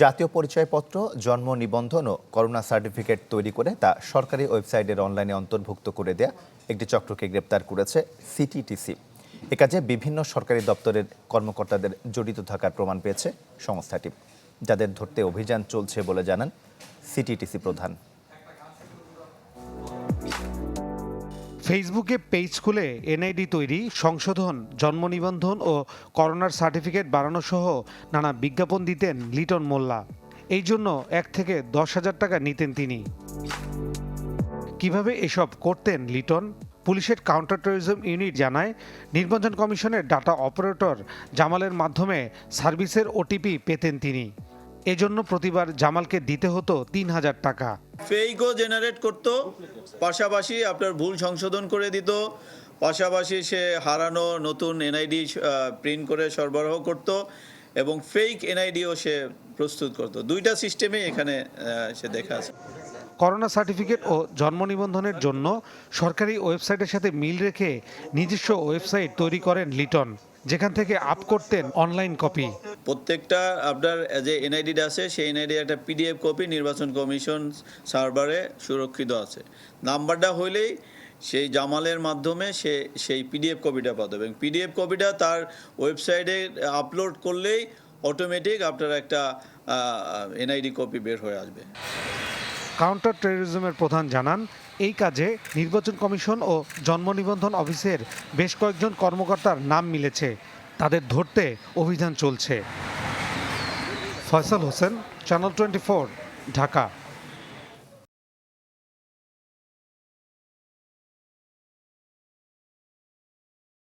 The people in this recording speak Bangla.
জাতীয় পরিচয়পত্র, জন্ম নিবন্ধন ও করোনা সার্টিফিকেট তৈরি করে তা সরকারি ওয়েবসাইটের অনলাইনে অন্তর্ভুক্ত করে দেয়া একটি চক্রকে গ্রেপ্তার করেছে সিটিটিসি। এ কাজে বিভিন্ন সরকারি দপ্তরের কর্মকর্তাদের জড়িত থাকার প্রমাণ পেয়েছে সংস্থাটি, যাদের ধরতে অভিযান চলছে বলে জানান সিটিটিসি প্রধান। ফেসবুকে পেজ খুলে এনআইডি তৈরি, সংশোধন জন্ম নিবন্ধন ও করোনার সার্টিফিকেট বাড়ানো সহ নানা বিজ্ঞাপন দিতেন লিটন মোল্লা। এই জন্য এক থেকে দশ হাজার টাকা নিতেন তিনি। কীভাবে এসব করতেন লিটন? পুলিশের কাউন্টার টেরোরিজম ইউনিট জানায়, নির্বাচন কমিশনের ডাটা অপারেটর জামালের মাধ্যমে সার্ভিসের ওটিপি পেতেন তিনি। এজন্য প্রতিবার জামালকে দিতে হতো তিন হাজার টাকা। ফেইকও জেনারেট করতো পাশাপাশি আপনার ভুল সংশোধন করে দিত পাশাপাশি সে হারানো নতুন এনআইডি প্রিন্ট করে সরবরাহ করত এবং ফেক এনআইডিও সে প্রস্তুত করত। দুইটা সিস্টেমে এখানে সে দেখা আছে। করোনা সার্টিফিকেট ও জন্ম নিবন্ধনের জন্য সরকারি ওয়েবসাইটের সাথে মিল রেখে নিজস্ব ওয়েবসাইট তৈরি করেন লিটন যেখান থেকে আপ করতেন অনলাইন কপি প্রত্যেকটা আপনার যে এনআইডিটা আছে, সেই এনআইডি একটা পিডিএফ কপি নির্বাচন কমিশন সার্ভারে সুরক্ষিত আছে। নাম্বারটা হইলেই সেই জামালের মাধ্যমে সে, সেই পিডিএফ কপিটা পাবে এবং পিডিএফ কপিটা তার ওয়েবসাইটে আপলোড করলেই অটোমেটিক আপনার একটা এনআইডি কপি বের হয়ে আসবে। কাউন্টার টেরোরিজমের প্রধান জানান, এই কাজে নির্বাচন কমিশন ও জন্ম নিবন্ধন অফিসের বেশ কয়েকজন কর্মকর্তার নাম মিলেছে। তাদের ধরতে অভিযান চলছে। Faisal Hossain channel twenty Dhaka.